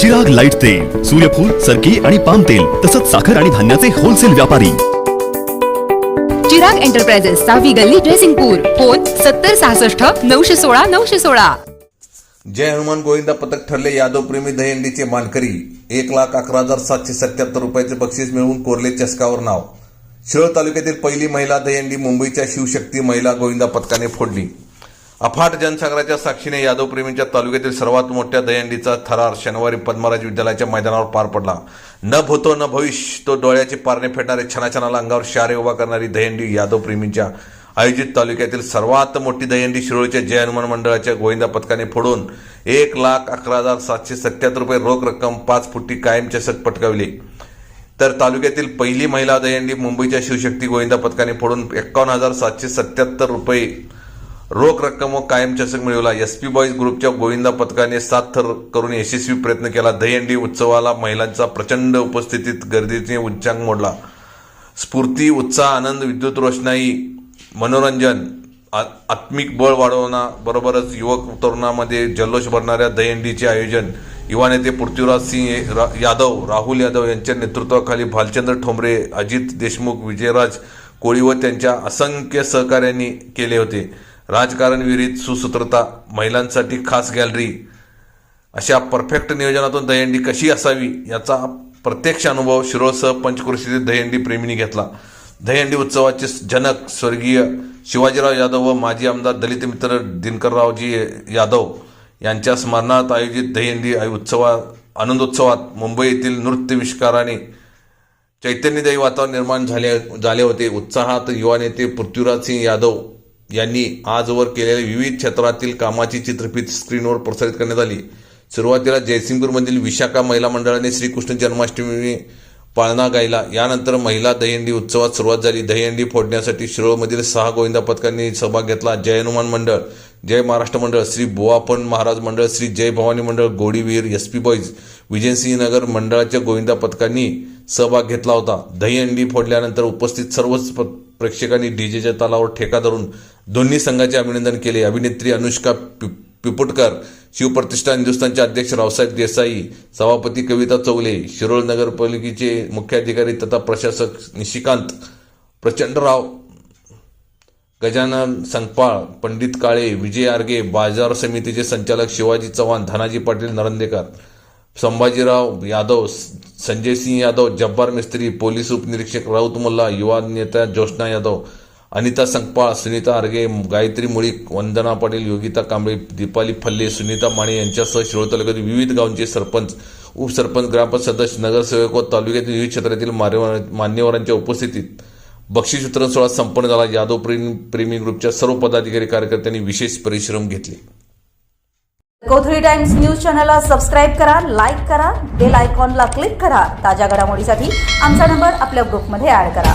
जग लाइट तेल सूर्यफूल सरकी आणि पाम तेल तसंच साखर आणि धान्याचे होलसेल व्यापारी. चिराग एंटरप्राइजेस सहावी गल्ली ड्रेसिंगपूर फोन सत्तर सहासष्ट नऊशे सोळा नऊशे सोळा. जय हनुमान गोविंदा पथक ठरले यादव प्रेमी दहीहंडीचे मानकरी. एक लाख अकरा हजार सातशे सत्याहत्तर रुपयाचे बक्षीस मिळवून कोरले चषकावर नाव. शिरोळ तालुक्यातील पहिली महिला दहीहंडी मुंबईच्या शिवशक्ती महिला गोविंदा पथकाने फोडली. अफाट जनसागराच्या साक्षीने यादवप्रेमींच्या तालुक्यातील सर्वात मोठ्या दयंडीचा थरार शनिवारी पद्मराज विद्यालयाच्या मैदानावर पार पडला. न भूतो न भविष्य तो डोळ्याचे पारणे फेडणारे छनाछनाला अंगावर शारे उभा करणारी दयंडी यादवप्रेमींच्या आयोजित तालुक्यातील सर्वात मोठी दयंडी शिरोळच्या जय हनुमान मंडळाच्या गोविंदा पथकाने फोडून एक लाख अकरा हजार सातशे सत्याहत्तर रुपये रोख रक्कम पाच फुटी कायम चषक पटकावली. तर तालुक्यातील पहिली महिला दयंडी मुंबईच्या शिवशक्ती गोविंदा पथकाने फोडून एक्कावन्न हजार सातशे सत्याहत्तर रुपये रोख रक्कम व कायम चषक मिळवला. एस पी बॉईज ग्रुपच्या गोविंदा पथकाने सात थर करून यशस्वी प्रयत्न केला. दहीहंडी उत्सवाला महिलांचा प्रचंड उपस्थितीत गर्दीने उच्चांक मोडला. स्फूर्ती उत्साह आनंद विद्युत रोषणाई मनोरंजन आ- आत्मिक बळ वाढवण्याबरोबरच युवक तरुणामध्ये जल्लोष भरणाऱ्या दहीहंडीचे आयोजन. युवा नेते पृथ्वीराज सिंह रा- यादव राहुल यादव यांच्या नेतृत्वाखाली भालचंद्र ठोंबरे अजित देशमुख विजयराज कोळी व त्यांच्या असंख्य सहकाऱ्यांनी केले होते. राजकारण विहिरीत सुसूत्रता महिलांसाठी खास गॅलरी अशा परफेक्ट नियोजनातून दहीहंडी कशी असावी याचा प्रत्यक्ष अनुभव शिरोळसह पंचक्रोशीतील दहीहंडी प्रेमींनी घेतला. दहीहंडी उत्सवाचे जनक स्वर्गीय शिवाजीराव यादव व माजी आमदार दलित मित्र दिनकररावजी यादव यांच्या स्मरणार्थ आयोजित दहीहंडी उत्सवा आनंदोत्सवात मुंबई येथील नृत्यविष्काराने चैतन्यदायी वातावरण निर्माण झाले झाले होते. उत्साहात युवा नेते पृथ्वीराज सिंह यादव यांनी आजवर केलेल्या विविध क्षेत्रातील कामाची चित्रफित स्क्रीनवर प्रसारित करण्यात आली. सुरुवातीला जयसिंगपूरमधील विशाखा महिला मंडळाने श्रीकृष्ण जन्माष्टमी पाळणा गायला. यानंतर महिला दहीहंडी उत्सवात सुरुवात झाली. दहीहंडी फोडण्यासाठी शिरोळमधील सहा गोविंदा पथकांनी सहभाग घेतला. जय हनुमान मंडळ जय महाराष्ट्र मंडळ श्री बुवापण महाराज मंडळ श्री जय भवानी मंडळ गोडीवीर एस पी बॉईज विजयसिंहनगर मंडळाच्या गोविंदा पथकांनी सहभाग घेतला होता. दहीहंडी फोडल्यानंतर उपस्थित सर्वच प्रेक्षकांनी डीजेच्या तालावर ठेका धरून दोन्ही संघाचे अभिनंदन केले. अभिनेत्री अनुष्का पि- पिपुटकर शिवप्रतिष्ठान हिंदुस्थानचे अध्यक्ष रावसाहेब देसाई सभापती कविता चौले शिरोळ नगरपालिकेचे मुख्याधिकारी तथा प्रशासक निशिकांत प्रचंडराव गजानन संगपाळ पंडित काळे विजय आर्गे बाजार समितीचे संचालक शिवाजी चव्हाण धनाजी पाटील नरंदेकर संभाजीराव यादव संजय सिंह यादव जब्बार मिस्त्री पोलीस उपनिरीक्षक राऊत मुल्ला युवा नेता ज्योत्ना यादव अनिता संकपाळ सुनीता आर्गे गायत्री मुळीक वंदना पाटील योगिता कांबळे दीपाली फल्ले सुनीता माने यांच्यासह शिरोळ तालुक्यातील विविध गावांचे सरपंच उपसरपंच ग्रामपंचायत सदस्य नगरसेवक व तालुक्यातील विविध क्षेत्रातील मान्यवरांच्या उपस्थितीत बक्षीस वितरण सोहळा संपन्न झाला. यादव प्रेमी प्रेमी ग्रुपच्या सर्व पदाधिकारी कार्यकर्त्यांनी विशेष परिश्रम घेतले. कोथळी टाइम्स न्यूज चॅनलला सबस्क्राईब करा लाईक करा बेल आयकॉनला क्लिक करा. ताज्या घडामोडीसाठी आमचा नंबर आपल्या ग्रुपमध्ये ऍड करा.